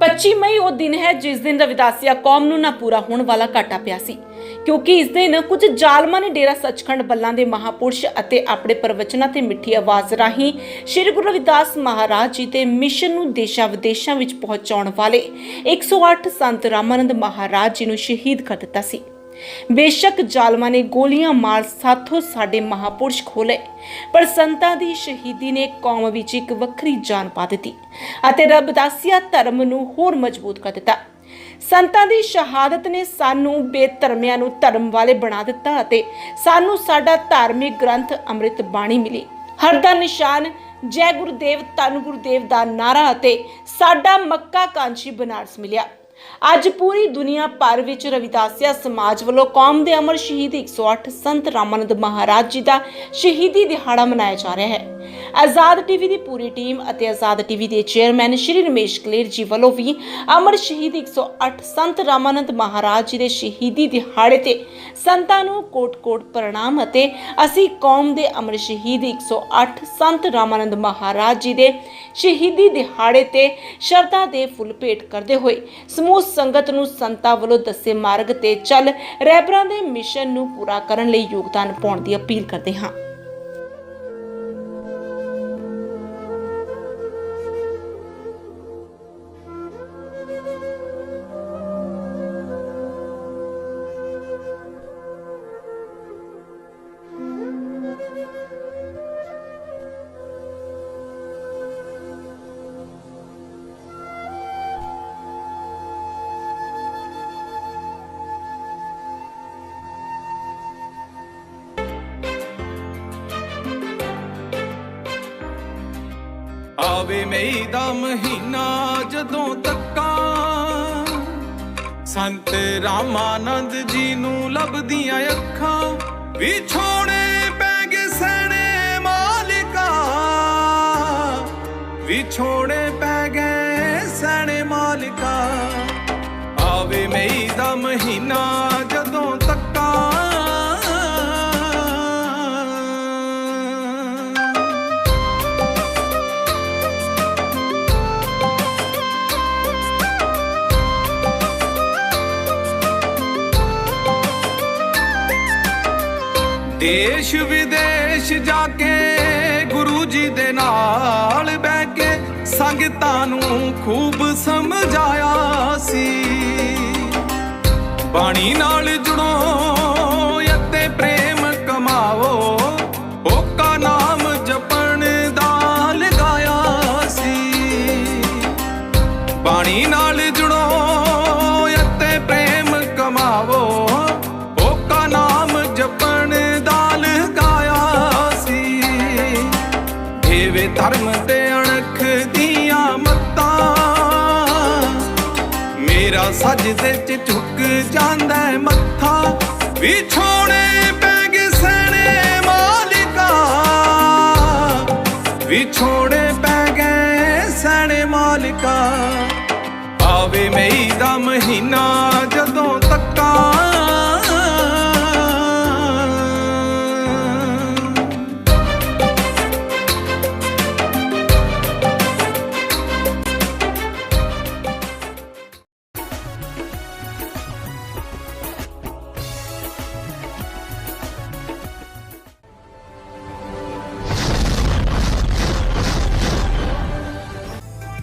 25 ਮਈ ਉਹ ਦਿਨ ਹੈ ਜਿਸ ਦਿਨ ਰਵਿਦਾਸੀਆ ਕੌਮ ਨੂੰ ਨਾ ਪੂਰਾ ਹੋਣ ਵਾਲਾ ਘਾਟਾ ਪਿਆ ਸੀ। ਕਿਉਂਕਿ ਇਸ ਦਿਨ ਕੁਝ ਜ਼ਾਲਮਾਂ ਨੇ ਡੇਰਾ ਸੱਚਖੰਡ ਬੱਲਾਂ ਦੇ ਮਹਾਪੁਰਸ਼ ਅਤੇ ਆਪਣੇ ਪ੍ਰਵਚਨਾਂ ਤੇ ਮਿੱਠੀ ਆਵਾਜ਼ ਰਾਹੀਂ ਸ੍ਰੀ ਗੁਰੂ ਰਵਿਦਾਸ ਮਹਾਰਾਜ ਜੀ ਦੇ ਮਿਸ਼ਨ ਨੂੰ ਦੇਸ਼ਾਂ ਵਿਦੇਸ਼ਾਂ ਵਿੱਚ ਪਹੁੰਚਾਉਣ ਵਾਲੇ 108 ਸੰਤ ਰਾਮਾਨੰਦ ਮਹਾਰਾਜ ਜੀ ਨੂੰ ਸ਼ਹੀਦ ਕਰ ਦਿੱਤਾ ਸੀ। ਬੇਸ਼ੱਕ ਜ਼ਾਲਮਾਂ ਨੇ ਗੋਲੀਆਂ ਮਾਰ ਸਾਥੋਂ ਸਾਡੇ ਮਹਾਪੁਰਸ਼ ਖੋਲੇ ਪਰ ਸੰਤਾਂ ਦੀ ਸ਼ਹੀਦੀ ਨੇ ਕੌਮ ਵਿੱਚ ਇੱਕ ਵੱਖਰੀ ਜਾਨ ਪਾ ਦਿੱਤੀ ਅਤੇ ਰਬਦਾਸੀਆ ਧਰਮ ਨੂੰ ਹੋਰ ਮਜ਼ਬੂਤ ਕਰ ਦਿੱਤਾ। ਸੰਤਾਂ ਦੀ ਸ਼ਹਾਦਤ ਨੇ ਸਾਨੂੰ ਬੇਧਰਮਿਆਂ ਨੂੰ ਧਰਮ ਵਾਲੇ ਬਣਾ ਦਿੱਤਾ ਅਤੇ ਸਾਨੂੰ ਸਾਡਾ ਧਾਰਮਿਕ ਗ੍ਰੰਥ ਅੰਮ੍ਰਿਤ ਬਾਣੀ ਮਿਲੀ। ਹਰ ਦਾ ਨਿਸ਼ਾਨ ਜੈ ਗੁਰਦੇਵ ਤਨ ਗੁਰਦੇਵ ਦਾ ਨਾਰਾ ਅਤੇ ਸਾਡਾ ਮੱਕਾ ਕਾਂਚੀ ਬਨਾਰਸ ਮਿਲਿਆ। ਅੱਜ ਪੂਰੀ ਦੁਨੀਆ ਭਰ ਵਿੱਚ ਰਵਿਦਾਸਿਆ ਸਮਾਜ ਵੱਲੋਂ ਕੌਮ ਦੇ ਅਮਰ ਸ਼ਹੀਦ 108 ਸੰਤ ਰਾਮਾਨੰਦ ਮਹਾਰਾਜ ਜੀ ਦਾ ਸ਼ਹੀਦੀ ਦਿਹਾੜਾ ਮਨਾਇਆ ਜਾ ਰਿਹਾ ਹੈ। ਆਜ਼ਾਦ ਟੀਵੀ ਦੀ ਪੂਰੀ ਟੀਮ ਅਤੇ ਆਜ਼ਾਦ ਟੀਵੀ ਦੇ ਚੇਅਰਮੈਨ ਸ਼੍ਰੀ ਰਮੇਸ਼ ਕਲੇਰ ਜੀ ਵੱਲੋਂ ਵੀ ਅਮਰ ਸ਼ਹੀਦ 108 ਸੰਤ ਰਾਮਾਨੰਦ ਮਹਾਰਾਜ ਜੀ ਦੇ ਸ਼ਹੀਦੀ ਦਿਹਾੜੇ ਤੇ ਸੰਤਾਂ ਨੂੰ ਕੋਟ-ਕੋਟ ਪ੍ਰਣਾਮ ਅਤੇ ਅਸੀਂ ਕੌਮ ਦੇ ਅਮਰ ਸ਼ਹੀਦ 108 ਸੰਤ ਰਾਮਾਨੰਦ ਮਹਾਰਾਜ ਜੀ ਦੇ ਸ਼ਹੀਦੀ ਦਿਹਾੜੇ ਤੇ ਸ਼ਰਧਾ ਦੇ ਫੁੱਲ ਭੇਟ ਕਰਦੇ ਹੋਏ ਸਮੂਹ ਸੰਗਤ ਨੂੰ ਸੰਤਾਂ ਵੱਲੋਂ ਦੱਸੇ ਮਾਰਗ ਤੇ ਚੱਲ ਰਹਿਬਰਾਂ ਦੇ ਮਿਸ਼ਨ ਨੂੰ ਪੂਰਾ ਕਰਨ ਲਈ ਯੋਗਦਾਨ ਪਾਉਣ ਦੀ ਅਪੀਲ ਕਰਦੇ ਹਾਂ। ਆਵੇ ਮਈ ਦਾ ਮਹੀਨਾ ਜਦੋਂ ਤੱਕਾਂ ਸੰਤ ਰਾਮਾਨੰਦ ਜੀ ਨੂੰ ਲੱਭਦੀਆਂ ਅੱਖਾਂ ਵਿਛੋੜੇ ਪੈ ਗਏ ਸਣੇ ਮਾਲਿਕਾ। ਵਿਛੋੜੇ ਪੈ ਗਏ ਸਣੇ ਮਾਲਿਕਾ। ਆਵੇ ਮਈ ਦਾ ਮਹੀਨਾ ਜਦੋਂ ਦੇਸ਼ ਵਿਦੇਸ਼ ਜਾ ਕੇ ਗੁਰੂ ਜੀ ਦੇ ਨਾਲ ਬਹਿ ਕੇ ਸੰਗਤਾਂ ਨੂੰ ਖੂਬ ਸਮਝਾਇਆ ਸੀ। ਬਾਣੀ ਨਾਲ ਜੁੜੋ ਅਤੇ ਪ੍ਰੇਮ ਕਮਾਓ। ਓਕਾ ਨਾਮ ਜਪਣ ਦਾ ਲਗਾਇਆ ਸੀ। ਬਾਣੀ ਨਾਲ ਜੁੜੋ ਧਰਮ ਤੇ ਅਣਖ ਦੀਆਂ ਮੱਤਾਂ। ਮੇਰਾ ਸਜਦੇ ਚ ਝੁਕ ਜਾਂਦਾ ਮੱਥਾ। ਵਿਛੋੜੇ ਪੈ ਗਏ ਸਣੇ ਮਾਲਿਕਾ। ਵਿਛੋੜੇ ਪੈ ਗਏ ਸਣੇ ਮਾਲਿਕਾ। ਆਵੇ ਮਈ ਦਾ ਮਹੀਨਾ।